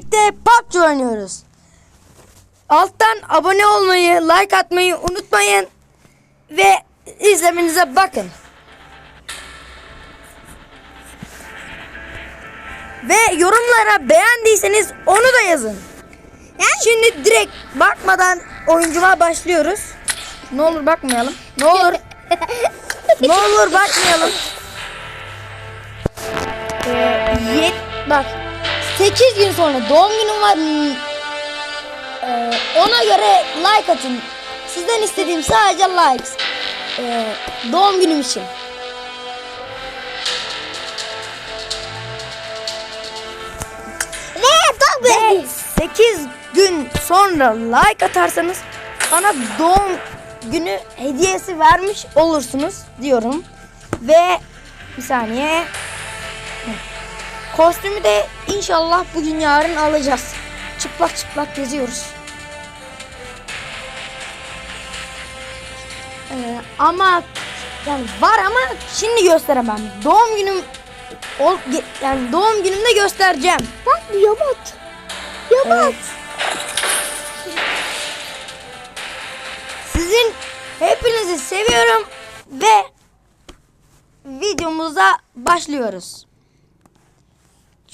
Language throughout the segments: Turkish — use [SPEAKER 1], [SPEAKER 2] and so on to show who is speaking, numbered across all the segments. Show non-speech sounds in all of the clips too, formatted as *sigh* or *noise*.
[SPEAKER 1] birlikte PUBG oynuyoruz. Alttan abone olmayı, like atmayı unutmayın. Ve izlemenize bakın. Ve yorumlara beğendiyseniz onu da yazın. Şimdi direkt bakmadan oyuncuma başlıyoruz. Ne olur bakmayalım. Ne olur. *laughs* ne olur bakmayalım. Ee, yet, bak 8 gün sonra doğum günüm var. Hmm, ee, ona göre like atın. Sizden istediğim sadece likes. Ee, doğum günüm için.
[SPEAKER 2] Ve
[SPEAKER 1] Ve 8 gün sonra like atarsanız bana doğum günü hediyesi vermiş olursunuz diyorum. Ve bir saniye. Kostümü de inşallah bugün yarın alacağız. Çıplak çıplak geziyoruz. Ee, ama yani var ama şimdi gösteremem. Doğum günüm ol, yani doğum günümde göstereceğim.
[SPEAKER 2] Bak bir yamat. Yamat.
[SPEAKER 1] Evet. Sizin hepinizi seviyorum ve videomuza başlıyoruz.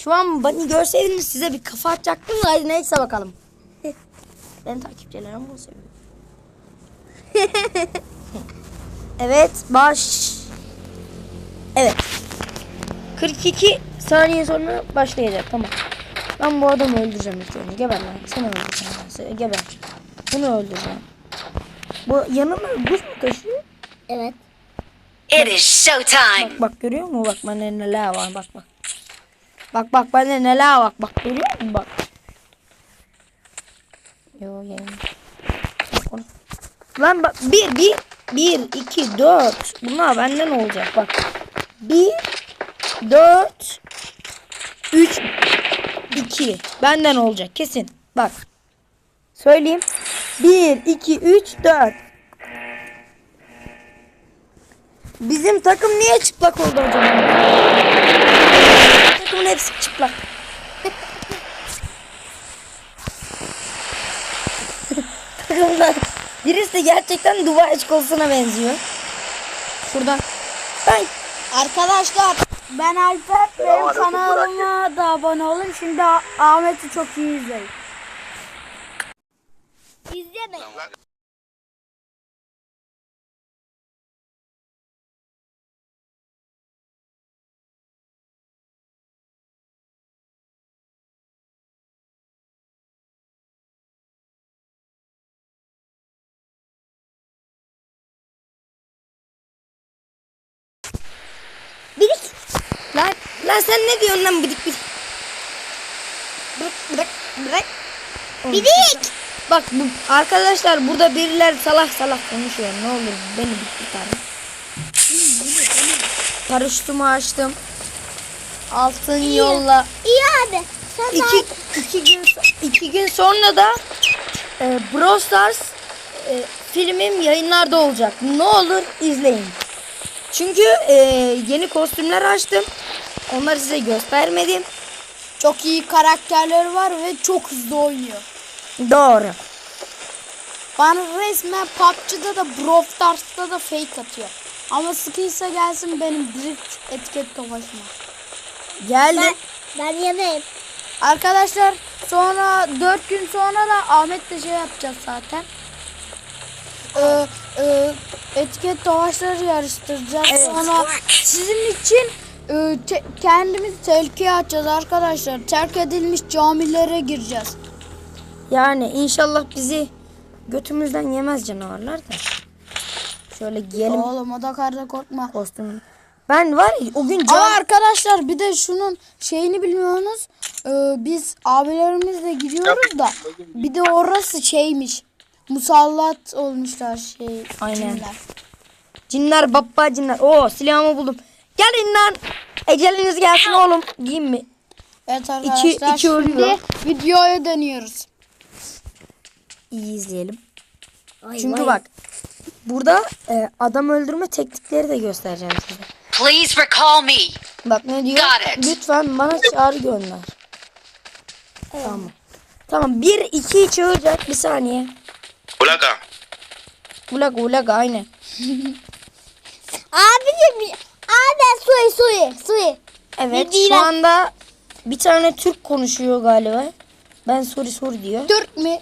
[SPEAKER 1] Şu an beni görseydiniz size bir kafa atacaktım da hadi neyse bakalım. *laughs* ben takipçilerim bunu seviyor. *laughs* evet baş. Evet. 42 saniye sonra başlayacak tamam. Ben bu adamı öldüreceğim ilk önce. Geber lan. Seni öldüreceğim. seni. Geber. Bunu öldüreceğim. Bu yanına buz mu taşıyor?
[SPEAKER 2] Evet.
[SPEAKER 3] It is showtime.
[SPEAKER 1] Bak bak görüyor musun? Bak bende neler var bak bak. Bak bak bende neler var bak görüyor musun bak. Yo yayın. Bak. Lan bak bir bir bir iki dört. Bunlar benden olacak bak. Bir dört üç iki benden olacak kesin. Bak. Söyleyeyim. Bir iki üç dört. Bizim takım niye çıplak oldu acaba? Takımın hepsi çıplak. Takımda birisi de gerçekten Dubai çikolatasına benziyor. Şuradan. Ben
[SPEAKER 2] Arkadaşlar ben Alper. Benim kanalıma da abone olun. Şimdi Ah- Ahmet'i çok iyi izleyin. İzlemeyin.
[SPEAKER 1] Lan, sen ne diyorsun lan bidik bidik. Bırak bırak bırak.
[SPEAKER 2] Bidik.
[SPEAKER 1] Bak bu, arkadaşlar burada biriler salak salak konuşuyor. Ne olur beni bir kurtarın. Paraşütümü açtım. Altın yolla.
[SPEAKER 2] İyi abi. Sen
[SPEAKER 1] İki, iki, gün, iki gün sonra da e, Brawl Stars e, filmim yayınlarda olacak. Ne olur izleyin. Çünkü e, yeni kostümler açtım. Onları size göstermedim.
[SPEAKER 2] çok iyi karakterleri var ve çok hızlı oynuyor.
[SPEAKER 1] Doğru.
[SPEAKER 2] Bana resmen PUBG'da da Brawl Stars'ta da fake atıyor. Ama sıkıysa gelsin benim drift etiket tofaşıma.
[SPEAKER 1] Geldi.
[SPEAKER 2] Ben yanayım. Arkadaşlar sonra 4 gün sonra da Ahmet'le şey yapacağız zaten. Ee, e, etiket tovaşları yarıştıracağız.
[SPEAKER 1] Evet.
[SPEAKER 2] Sonra sizin için e, te- kendimizi tehlikeye atacağız arkadaşlar. Terk edilmiş camilere gireceğiz.
[SPEAKER 1] Yani inşallah bizi götümüzden yemez canavarlar da. Şöyle giyelim
[SPEAKER 2] Oğlum o da karda korkma.
[SPEAKER 1] kostümü. Ben var ya o gün can...
[SPEAKER 2] arkadaşlar bir de şunun şeyini bilmiyorsunuz. Ee, biz abilerimizle gidiyoruz da bir de orası şeymiş. Musallat olmuşlar şey.
[SPEAKER 1] Aynen.
[SPEAKER 2] cinler.
[SPEAKER 1] Cinler baba cinler. Oo silahımı buldum. Gelin lan. Eceliniz gelsin oğlum. Diyeyim mi?
[SPEAKER 2] Evet arkadaşlar
[SPEAKER 1] İki- iki
[SPEAKER 2] şimdi
[SPEAKER 1] ölüyor.
[SPEAKER 2] videoya dönüyoruz.
[SPEAKER 1] İyi izleyelim. Çünkü bak burada e, adam öldürme teknikleri de göstereceğim size.
[SPEAKER 3] Please recall me.
[SPEAKER 1] Bak ne diyor?
[SPEAKER 3] Got it.
[SPEAKER 1] Lütfen bana çağrı gönder. Tamam. Tamam 1 2 çağıracak bir saniye.
[SPEAKER 4] Ulaga.
[SPEAKER 1] Ulaga ulaga aynen.
[SPEAKER 5] Abicim abi suyu suyu suyu.
[SPEAKER 1] Evet
[SPEAKER 5] değil
[SPEAKER 1] şu anda bir tane Türk konuşuyor galiba. Ben sorry sorry diyor.
[SPEAKER 2] Türk mü?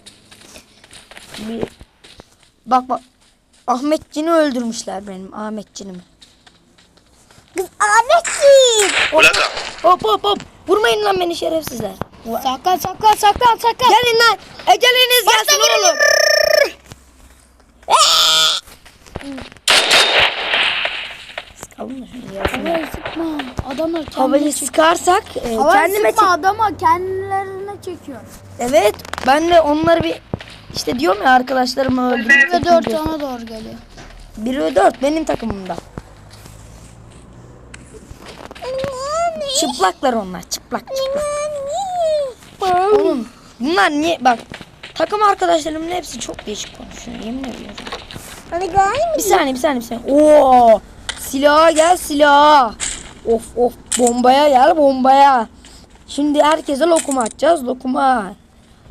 [SPEAKER 1] Bir... Bak bak. Ahmetcin'i öldürmüşler benim Ahmetcin'imi.
[SPEAKER 5] Kız Ahmetciğim.
[SPEAKER 4] Ulaga.
[SPEAKER 1] Hop hop hop. Vurmayın lan beni şerefsizler.
[SPEAKER 2] Saklan saklan saklan saklan.
[SPEAKER 1] Gelin lan. Eceliniz gelsin oğlum. Sıkalım mı şunu ya?
[SPEAKER 2] Havayı sıkma. Adamlar
[SPEAKER 1] Havayı
[SPEAKER 2] kendine çekiyor.
[SPEAKER 1] sıkarsak e,
[SPEAKER 2] Havayı
[SPEAKER 1] kendime
[SPEAKER 2] sıkma
[SPEAKER 1] çek-
[SPEAKER 2] adama kendilerine çekiyor.
[SPEAKER 1] Evet ben de onları bir işte diyorum ya arkadaşlarımı öldürüp
[SPEAKER 2] Ve dört ona doğru geliyor.
[SPEAKER 1] 1 ve 4 benim takımımda. Çıplaklar onlar çıplak çıplak. Oğlum bunlar niye bak takım arkadaşlarımın hepsi çok değişik konuşuyor yemin ediyorum.
[SPEAKER 5] Hadi gel.
[SPEAKER 1] Bir saniye bir saniye bir saniye. Oo silaha gel silaha. Of of bombaya gel bombaya. Şimdi herkese lokum atacağız lokuma.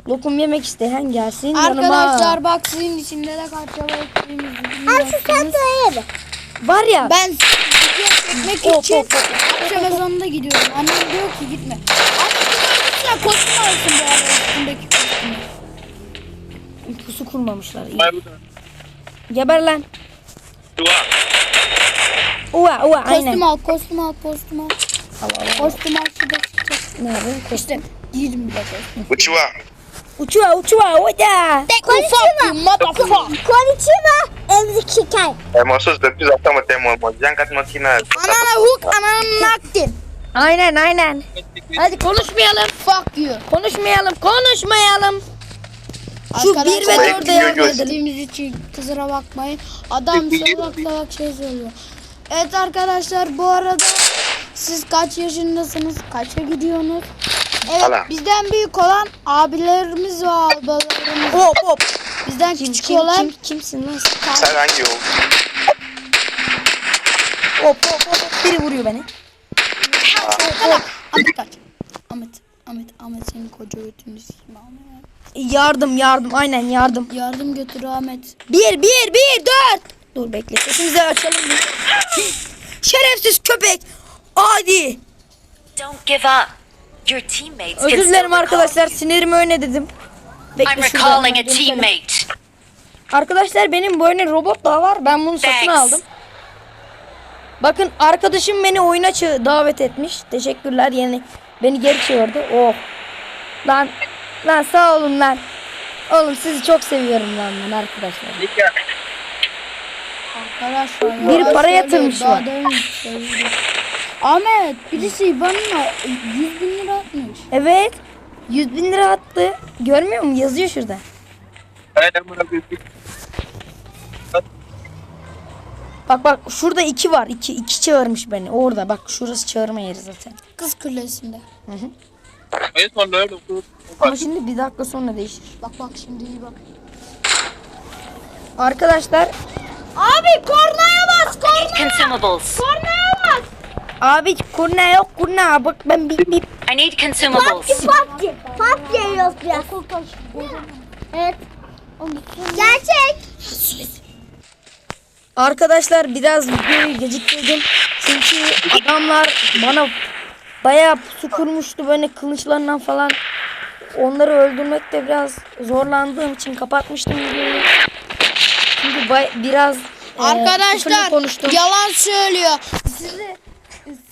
[SPEAKER 1] Lokum yemek isteyen gelsin yanıma.
[SPEAKER 2] Arkadaşlar bak sizin içinde de kaç yaba ektiğimizi
[SPEAKER 5] Abi şu.
[SPEAKER 1] Var ya.
[SPEAKER 2] Ben çekmek
[SPEAKER 1] Hop,
[SPEAKER 2] için
[SPEAKER 1] hop.
[SPEAKER 2] akşam ezanında gidiyorum. Annem diyor ki gitme. Annem sen kostüm alsın bu arada üstündeki kostümü.
[SPEAKER 1] Pusu kurmamışlar. iyi. Geber lan.
[SPEAKER 4] Dua.
[SPEAKER 1] Uva uva aynen.
[SPEAKER 2] Kostüm al, kostüm al, kostüm al.
[SPEAKER 1] Al, al, al.
[SPEAKER 2] Kostüm al şurada çıkacak.
[SPEAKER 1] Ne yapayım?
[SPEAKER 2] İşte giydim bile kostüm.
[SPEAKER 4] Uchiwa.
[SPEAKER 1] Uçuva uçuva uda.
[SPEAKER 5] Konnichiwa. Konnichiwa. Emzikiken.
[SPEAKER 4] Eh, morceaux depuis longtemps, mais t'es mon mon. Jangan kat makina.
[SPEAKER 2] Anana hook, anana naktin.
[SPEAKER 1] Aynen aynen. Hadi konuşmayalım.
[SPEAKER 2] Fuck you.
[SPEAKER 1] Konuşmayalım. Konuşmayalım. Şu bir ve dörde yardım
[SPEAKER 2] için kusura bakmayın. Adam salak salak şey söylüyor. Evet arkadaşlar bu arada siz kaç yaşındasınız? Kaça gidiyorsunuz? Evet
[SPEAKER 4] Hala.
[SPEAKER 2] bizden büyük olan abilerimiz ve ablalarımız.
[SPEAKER 1] Hop hop.
[SPEAKER 2] Bizden
[SPEAKER 1] Kim,
[SPEAKER 2] küçük
[SPEAKER 1] kim,
[SPEAKER 2] olan
[SPEAKER 1] kim, kimsin lan? sen?
[SPEAKER 4] Sarangyo.
[SPEAKER 1] Hop hop hop. hop. Biri vuruyor beni.
[SPEAKER 2] Hala, Ahmet kaç. Ahmet, Ahmet, Ahmet senin koca götünü sikeyim Ahmet.
[SPEAKER 1] Yardım yardım aynen yardım.
[SPEAKER 2] Yardım götür Ahmet.
[SPEAKER 1] Bir bir bir dört. Dur bekle sesimizi açalım. Şerefsiz köpek. Adi.
[SPEAKER 3] Don't give up. Your teammates
[SPEAKER 1] Özür dilerim arkadaşlar sinirimi öne dedim. Bekle
[SPEAKER 3] I'm
[SPEAKER 1] şurada.
[SPEAKER 3] recalling a teammate.
[SPEAKER 1] Arkadaşlar benim böyle robot daha var. Ben bunu satın
[SPEAKER 3] Thanks.
[SPEAKER 1] aldım. Bakın arkadaşım beni oyuna davet etmiş. Teşekkürler. Yani beni geri çağırdı. Oh. Lan lan sağ olun lan. Oğlum sizi çok seviyorum lan ben arkadaşlar.
[SPEAKER 2] Arkadaşlar
[SPEAKER 1] Bir
[SPEAKER 2] ya,
[SPEAKER 1] para yatırmış var.
[SPEAKER 2] Ahmet birisi bana 100 bin lira atmış.
[SPEAKER 1] Evet. 100 bin lira attı. Görmüyor musun? Yazıyor şurada. Bak bak şurada iki var. İki, iki çağırmış beni. Orada bak şurası çağırma yeri zaten.
[SPEAKER 2] Kız kulesinde.
[SPEAKER 1] Ama şimdi bir dakika sonra değişir.
[SPEAKER 2] Bak bak şimdi iyi bak.
[SPEAKER 1] Arkadaşlar
[SPEAKER 2] Abi kornaya bas korna.
[SPEAKER 3] Consumables.
[SPEAKER 2] Kornaya bas.
[SPEAKER 1] abi kurna yok kurna. Bak ben bip bip.
[SPEAKER 3] I need consumables.
[SPEAKER 5] PUBG. PUBG yiyoruz biraz. Evet. Gerçek.
[SPEAKER 1] Arkadaşlar biraz videoyu geciktirdim. Çünkü adamlar bana bayağı pusu kurmuştu böyle kılıçlarından falan. Onları öldürmekte biraz zorlandığım için kapatmıştım videoyu. Biraz e,
[SPEAKER 2] Arkadaşlar
[SPEAKER 1] konuştum.
[SPEAKER 2] yalan söylüyor. Sizi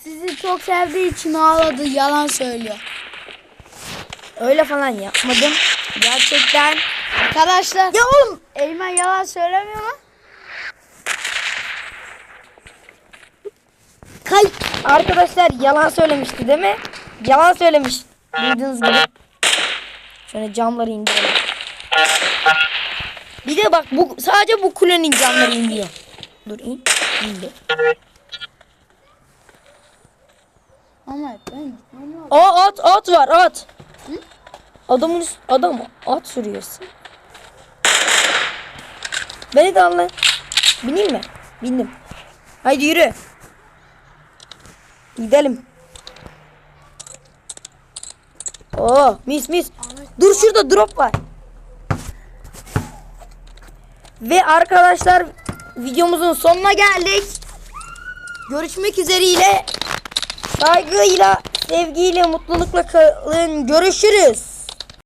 [SPEAKER 2] sizi çok sevdiği için ağladı. Yalan söylüyor.
[SPEAKER 1] Öyle falan yapmadım. Gerçekten.
[SPEAKER 2] Arkadaşlar
[SPEAKER 1] Ya oğlum
[SPEAKER 2] Eymen yalan söylemiyor mu?
[SPEAKER 1] Kay arkadaşlar yalan söylemişti değil mi? Yalan söylemiş. Duyduğunuz gibi. Şöyle camları indirelim. Bir de bak bu sadece bu kulenin camları iniyor. Dur in. İndi.
[SPEAKER 2] Ahmet ben
[SPEAKER 1] Aa at at var at. Adamın adam at sürüyorsun. Beni de al lan. Bineyim mi? Bindim. Haydi yürü. Gidelim. Oo mis mis. Dur şurada drop var. Ve arkadaşlar videomuzun sonuna geldik. Görüşmek üzereyle. Saygıyla, sevgiyle, mutlulukla kalın. Görüşürüz.